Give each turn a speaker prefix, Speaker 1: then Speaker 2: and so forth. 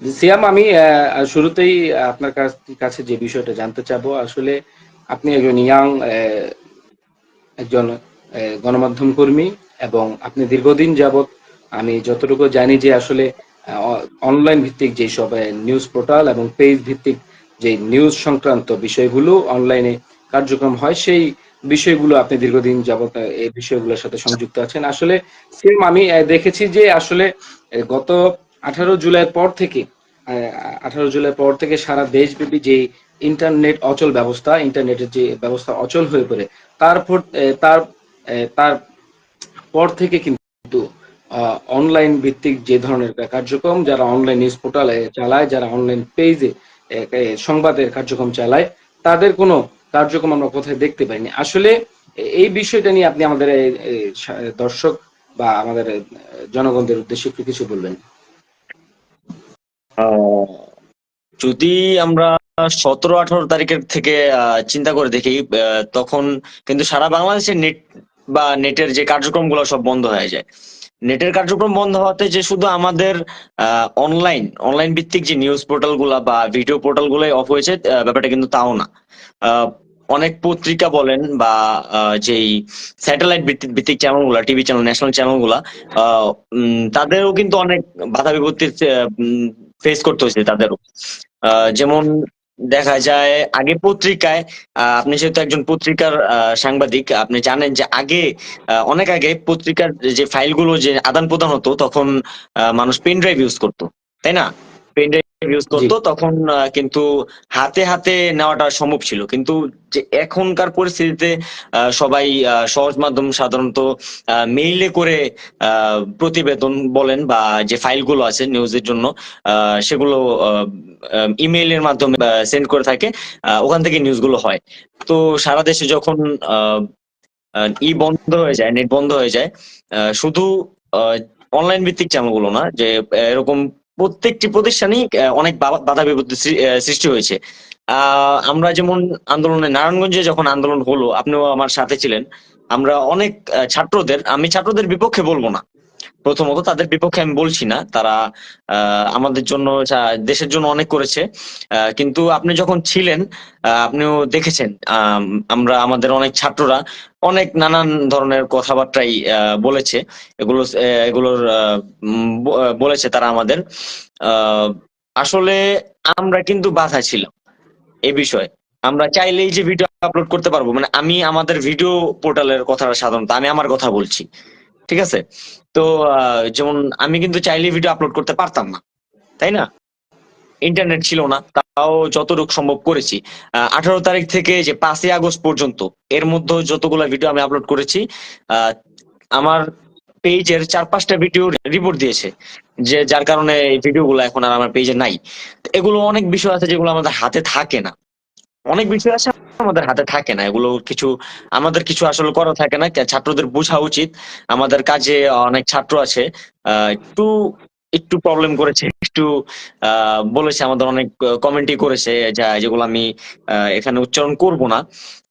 Speaker 1: সিয়াম, আমি শুরুতেই আপনার কাছ- যে বিষয়টা জানতে চাবো, আসলে আপনি একজন ইয়াং একজন গণমাধ্যম কর্মী এবং আপনি দীর্ঘদিন যাবৎ আমি যতটুকু জানি যে আসলে অনলাইন ভিত্তিক যেসব নিউজ পোর্টাল এবং পেজ ভিত্তিক যে নিউজ সংক্রান্ত বিষয়গুলো অনলাইনে কার্যক্রম হয়, সেই বিষয়গুলো আপনি দীর্ঘদিন যাবৎ এই বিষয়গুলোর সাথে সংযুক্ত আছেন। আসলে সেম আমি দেখেছি যে আসলে গত আঠারো জুলাইয়ের পর থেকে আঠারো জুলাই পর থেকে সারা দেশব্যাপী যে ইন্টারনেট অচল ব্যবস্থা ইন্টারনেটের যে ব্যবস্থা অচল হয়ে পড়ে, তারপর তার তার পর থেকে কিন্তু অনলাইন ভিত্তিক যে ধরনের কার্যক্রম যারা অনলাইন নিউজ পোর্টালে চালায়, যারা অনলাইন পেজে সংবাদের কার্যক্রম চালায়, তাদের কোনো কার্যক্রম আমরা কোথায় দেখতে পাইনি। আসলে এই বিষয়টা নিয়ে আপনি আমাদের দর্শক বা আমাদের জনগণদের উদ্দেশ্যে একটু কিছু বলবেন।
Speaker 2: যদি আমরা সতেরো আঠারো তারিখের থেকে চিন্তা করে দেখি তখন কিন্তু সারা বাংলাদেশে নেট বা নেটের যে কার্যক্রমগুলো সব বন্ধ হয়ে যায়। নেটের কার্যক্রম বন্ধ হওয়াতে যে শুধু আমাদের অনলাইন অনলাইন ভিত্তিক যে নিউজ পোর্টালগুলা বা ভিডিও পোর্টাল গুলাই অফ হয়েছে ব্যাপারটা কিন্তু তাও না। অনেক পত্রিকা বলেন বা যেই স্যাটেলাইট ভিত্তিক ভিত্তিক চ্যানেলগুলা টিভি চ্যানেল ন্যাশনাল চ্যানেলগুলা আহ, উম, তাদেরও কিন্তু অনেক বাধা বিপত্তির ফেস করতে হয়েছে তাদেরও যেমন দেখা যায়, আগে পত্রিকায় আপনি যেহেতু একজন পত্রিকার সাংবাদিক, আপনি জানেন যে আগে অনেক আগে পত্রিকার যে ফাইলগুলো যে আদান প্রদান হতো, তখন মানুষ পেন ড্রাইভ ইউজ করতো, তাই না? পেন ড্রাইভ ইউজ করতো তখন কিন্তু হাতে হাতে নেওয়াটা সম্ভব ছিল। কিন্তু যে এখনকার পরিস্থিতিতে সবাই সহজ মাধ্যম সাধারণত মেইলে করে প্রতিবেদন বলেন বা যে ফাইলগুলো আছে নিউজের জন্য সেগুলো ইমেইলের মাধ্যমে সেন্ড করে থাকে আহ, ওখান থেকে নিউজগুলো হয়। তো সারা দেশে যখন ই বন্ধ হয়ে যায় নেট বন্ধ হয়ে যায় আহ, শুধু অনলাইন ভিত্তিক চ্যানেলগুলো না যে এরকম প্রত্যেকটি প্রতিষ্ঠানেই অনেক বাধা বিপত্তি সৃষ্টি হয়েছে। আমরা যেমন আন্দোলনে, নারায়ণগঞ্জে যখন আন্দোলন হলো, আপনিও আমার সাথে ছিলেন, আমরা অনেক ছাত্রদের, আমি ছাত্রদের বিপক্ষে বলব না। প্রথমত তাদের বিপক্ষে আমি বলছি না তারা আমাদের জন্য দেশের জন্য অনেক করেছে কিন্তু আপনি যখন ছিলেন আপনিও দেখেছেন আম, আমরা আমাদের অনেক ছাত্ররা অনেক নানান ধরনের কথাবার্তাই বলেছে এগুলো এগুলোর বলেছে তারা আমাদের আসলে আমরা কিন্তু বাধা ছিলাম এ বিষয়ে। আমরা চাইলেই যে ভিডিও আপলোড করতে পারব মানে আমি আমাদের ভিডিও পোর্টালের কথা সাধারণত আমি আমার কথা বলছি। ঠিক আছে? তো যেমন আমি কিন্তু চাইলেই ভিডিও আপলোড করতে পারতাম না, তাই না? ইন্টারনেট ছিল না, তাও যতটুকু সম্ভব করেছি। আঠারো তারিখ থেকে যে পাঁচই আগস্ট পর্যন্ত, এর মধ্যে যতগুলো ভিডিও আমি আপলোড করেছি আমার পেজের চার পাঁচটা ভিডিও রিপোর্ট দিয়েছে, যে যার কারণে এই ভিডিওগুলো এখন আর আমার পেজে নাই। এগুলো অনেক বিষয় আছে যেগুলো আমাদের হাতে থাকে না। অনেক বিষয় আছে আমাদের হাতে থাকে না, এগুলো কিছু, আমাদের কিছু আসলে করা থাকে না ছাত্রদের বোঝা উচিত। আমাদের কাজে অনেক ছাত্র আছে একটু একটু প্রবলেম করেছে, একটু বলেছে আমাদের অনেক কমেন্টই করেছে, যা, যেগুলো আমি এখানে উচ্চারণ করব না।